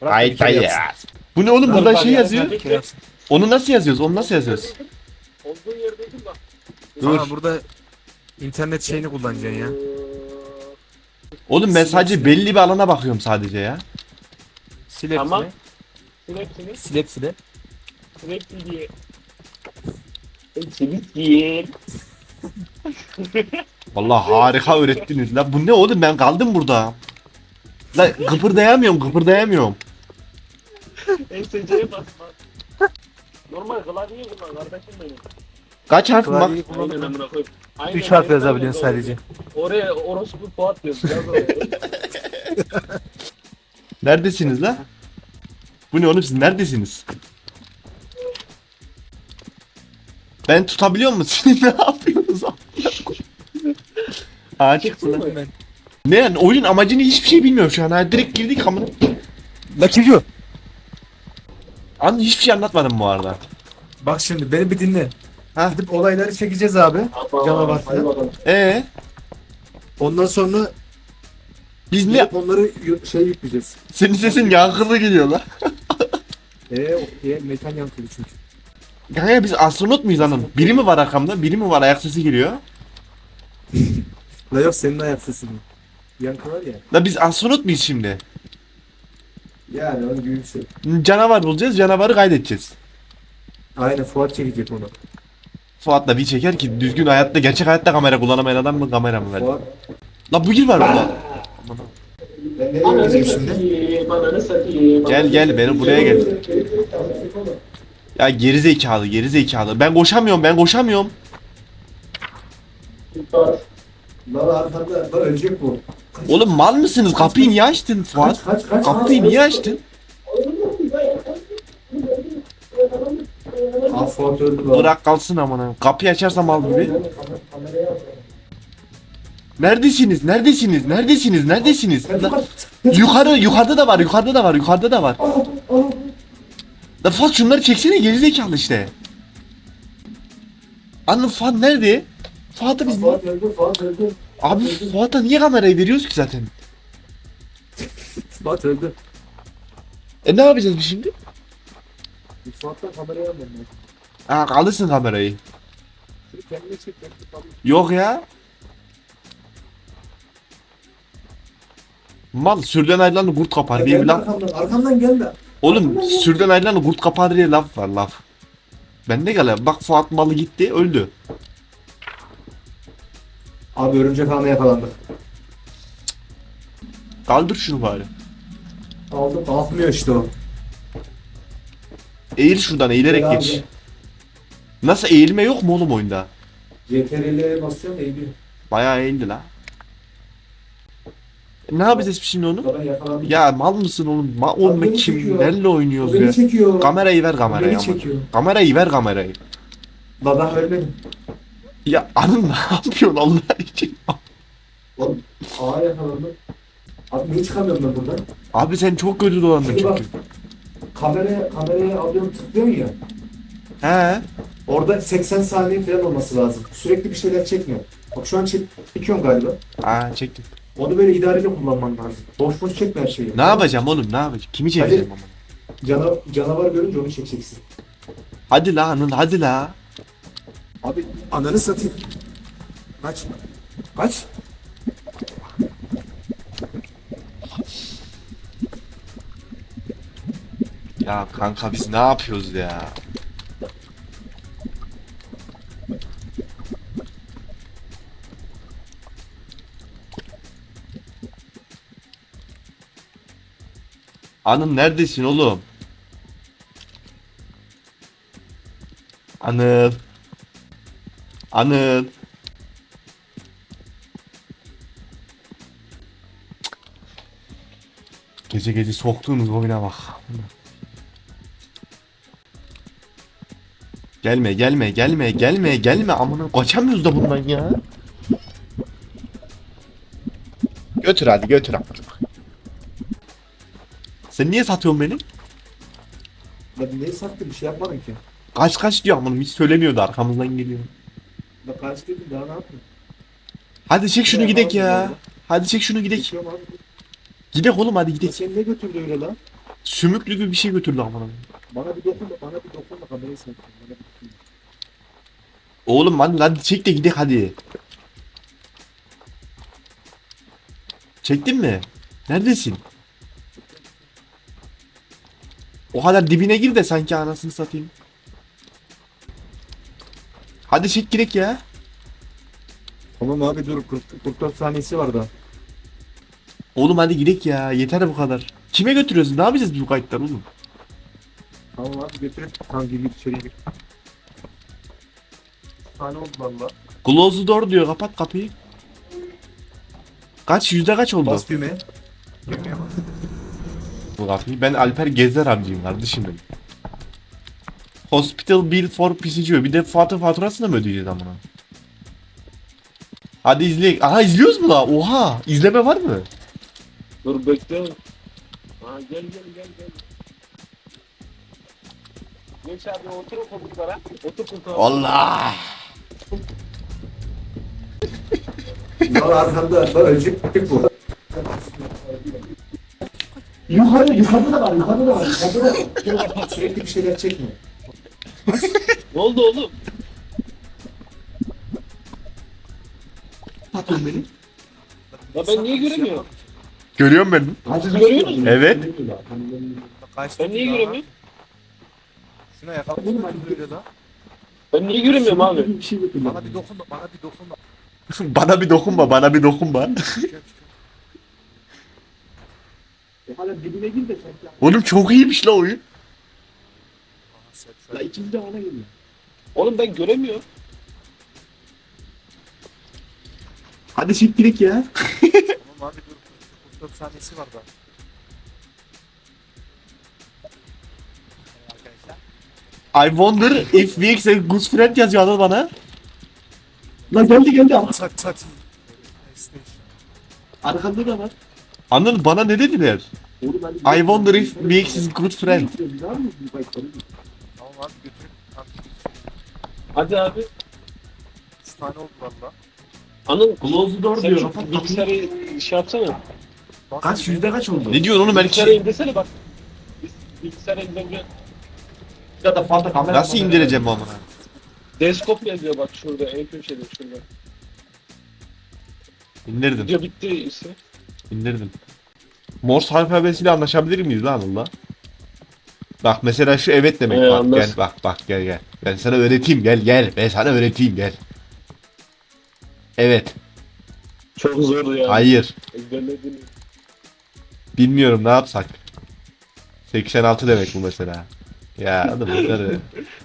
Hayır hayır. Bu ne oğlum burada şey yazıyor. Onu nasıl yazıyoruz? Onu nasıl yazıyoruz? Olduğu yerdeydim bak. Dur. Aa, burada internet şeyini kullanacaksın ya. Oğlum ben sadece belli bir alana bakıyorum sadece ya. Sil hepsini. Tamam. Sil hepsini. Sil hepsini. Diye. Hepsini diye. Vallahi harika öğrettiniz la. Bu ne oğlum ben kaldım burada. La kıpırdayamıyorum kıpırdayamıyorum. ESC'ye basma. Normal klavyeyi kullan kardeşim benim. Kaç harf bak. Klavyeyi Aynen kullanıp amına koyayım. Aynen, 3 harf aynen, yazabiliyorsun aynen, sadece. Oraya orospu Fuat diyorsun. Yaz oraya. Neredesiniz la? Bu ne oğlum siz neredesiniz? Ben tutabiliyor musun? Siz ne yapıyorsunuz? Aa çıktı lan. ben. Ne yani oyun amacını hiçbir şey bilmiyorum şu an. Ha, direkt girdik ama. La kim An hiçbir şey anlatmadım bu arada. Bak şimdi beni bir dinle. Ha. Gidip olayları çekeceğiz abi. Canavar Hadi falan. bakalım. Ee, Ondan sonra biz ne? gidip onları yu- şey yükleyeceğiz. Senin sesin yankılı geliyor la. Eee o diye mekan yankılı çünkü. Kanka biz astronot muyuz anam? Biri mi var arkamda? Biri mi var ayak sesi geliyor? La yok senin ayak sesin. Yankı var ya. La biz astronot muyuz şimdi? Yani onun gibi bir şey. Canavar bulacağız, canavarı kaydedeceğiz. Aynen Fuat çekecek onu. Fuat'la bir çeker ki düzgün hayatta, gerçek hayatta kamera kullanamayan adam mı kamera mı verdi? Fuat. La bu gir var burada. Ben nereye gideceğim şimdi? Gel gel beni buraya gel. Ya geri zekalı, geri zekalı. Ben koşamıyorum, ben koşamıyorum. Lan arkanda lan ölecek bu. Oğlum mal mısınız? Kapıyı niye açtın Fuat? Kapıyı niye açtın? Aa Fuat öldü lan. Bırak kalsın amına. Kapıyı açarsam mal gibi. Neredesiniz? Neredesiniz? Neredesiniz? Neredesiniz? La- yukarı, yukarıda da var, yukarıda da var, yukarıda da var. La Fuat şunları çeksene gerizekalı işte. Anne Fuat nerede? Fuat'ı biz Fuat öldü Fuat öldü. Abi Fuat'a niye kamerayı veriyoruz ki zaten? Fuat öldü. E ne yapacağız biz şimdi? Fuat'tan kamerayı almam lazım. Aa kalırsın kamerayı. Kendine çek. Yok ya. Mal sürden ayrılanı kurt kapar diye bir laf. arkamdan, arkamdan gelme. Oğlum sürden ayrılanı kurt kapar diye laf var laf. Ben ne gel bak Fuat malı gitti öldü. Abi örümcek ağına yakalandık. Kaldır şunu bari. Aldım. Kalkmıyor işte o. Eğil şuradan eğilerek Gel geç. Nasıl eğilme yok mu oğlum oyunda? CTRL'e basıyorum eğiliyor. Bayağı eğildi la. E, ne yapacağız biz şimdi onu? Yakalandı. Ya mal mısın oğlum? Ma oğlum beni kim? çekiyor. O oynuyoruz beni ya? çekiyor. Kamerayı ver kamerayı beni ama. çekiyor. Kamerayı ver kamerayı. Ben ölmedim. Ya anın ne yapıyorsun Allah için? Oğlum ağa yakalandım. Abi niye çıkamıyorum ben buradan? Abi sen çok kötü dolandın Şimdi bak. çünkü. Kameraya, kameraya alıyorum tıklıyorsun ya. He. Orada 80 saniye falan olması lazım. Sürekli bir şeyler çekmiyor. Bak şu an çek, çekiyorum galiba. Aa çektim. Onu böyle idareli kullanman lazım. Boş boş çekme her şeyi. Ne yapacağım oğlum ne yapacağım? Kimi çekeceğim ama? Cana, canavar görünce onu çekeceksin. Hadi la anın hadi la. Abi ananı satayım. Kaç. Kaç. Ya kanka biz ne yapıyoruz ya? Anın neredesin oğlum? Anıl. Anıl. Gece gece soktuğunuz oyuna bak. Gelme gelme gelme gelme gelme amına kaçamıyoruz da bundan ya. Götür hadi götür amına. Sen niye satıyorsun beni? Ben neyi sattım bir şey yapmadım ki. Kaç kaç diyor amına hiç söylemiyordu arkamızdan geliyor. Ben kaç dedim daha ne yapayım? Hadi çek şunu gidek ya. Hadi çek şunu gidek. Geçiyorum abi. Gidek oğlum hadi Ya gidek. seni ne götürdü öyle lan? Sümüklü gibi bir şey götürdü amına. Bana bir dokunma, bana bir dokunma kamerayı sen. Bana bir dokunma. Oğlum hadi hadi çek de gidelim hadi. Çektin mi? Neredesin? O kadar dibine gir de sanki anasını satayım. Hadi çek girek ya. Tamam abi dur 40, 44 saniyesi var daha. Oğlum hadi girek ya. Yeter bu kadar. Kime götürüyorsun? Ne yapacağız bu kayıtlar oğlum? Tamam abi götür. Tamam gir gir içeri gir. Tane oldu valla. Close the door diyor. Kapat kapıyı. Kaç? Yüzde kaç oldu? Bas düğmeye. bu kapıyı. Ben Alper Gezer amcayım kardeşim benim. Hospital bill for PCGO. Bir de fatı faturasını mı ödeyeceğiz amına? Hadi izleyelim. Aha izliyoruz mu la? Oha! İzleme var mı? Dur bekle. Ha gel gel gel gel. Geç abi otur o koltuklara. Otur koltuğa. Allah! Ya arkanda var ölecek bu. Yukarı, yukarıda da var, yukarıda da var, yukarıda da var. Sürekli bir şeyler çekme. Ne oldu oğlum? Patron beni. Ya ben niye göremiyorum? Görüyorum ben. Siz görüyor musunuz? Evet. Ben niye göremiyorum? Şuna yakalasana öyle da. Ben niye göremiyorum abi? Bana bir dokunma, bana bir dokunma. bana bir dokunma, bana bir dokunma. Hala dibine gir de sen. Oğlum çok iyiymiş la oyun. La ikimiz de ona geliyor. Oğlum ben göremiyorum. Hadi girek ya. Tamam abi dur 44 saniyesi var daha. I wonder if Vix a good friend yazıyor adam bana. La geldi geldi. Tat tat. Arkanda da var. Anladın bana ne dediler? I wonder if Vix is good friend. Tamam abi götür. Tamam. Hadi abi. 3 tane oldu valla. Anıl Close the door sen diyor. şu kapıyı. bilgisayarı şey yapsana. Bas Kaç yüzde kaç oldu? Ne diyorsun oğlum ben Bilgisayarı indirsene bak. Bilgisayarı indirebiliyor. ya da fazla kamera. Nasıl indireceğim bu amına? Deskop yazıyor bak şurada en köşede şurada. İndirdim. Video bitti ise. İndirdim. Morse alfabesiyle anlaşabilir miyiz lan onunla? Bak mesela şu evet demek Ee, bak anlarsın. gel bak bak gel gel. Ben sana öğreteyim gel gel. Ben sana öğreteyim gel. Evet. Çok zor ya. Hayır. Ezberledin. Bilmiyorum ne yapsak. 86 demek bu mesela. Ya oğlum bunları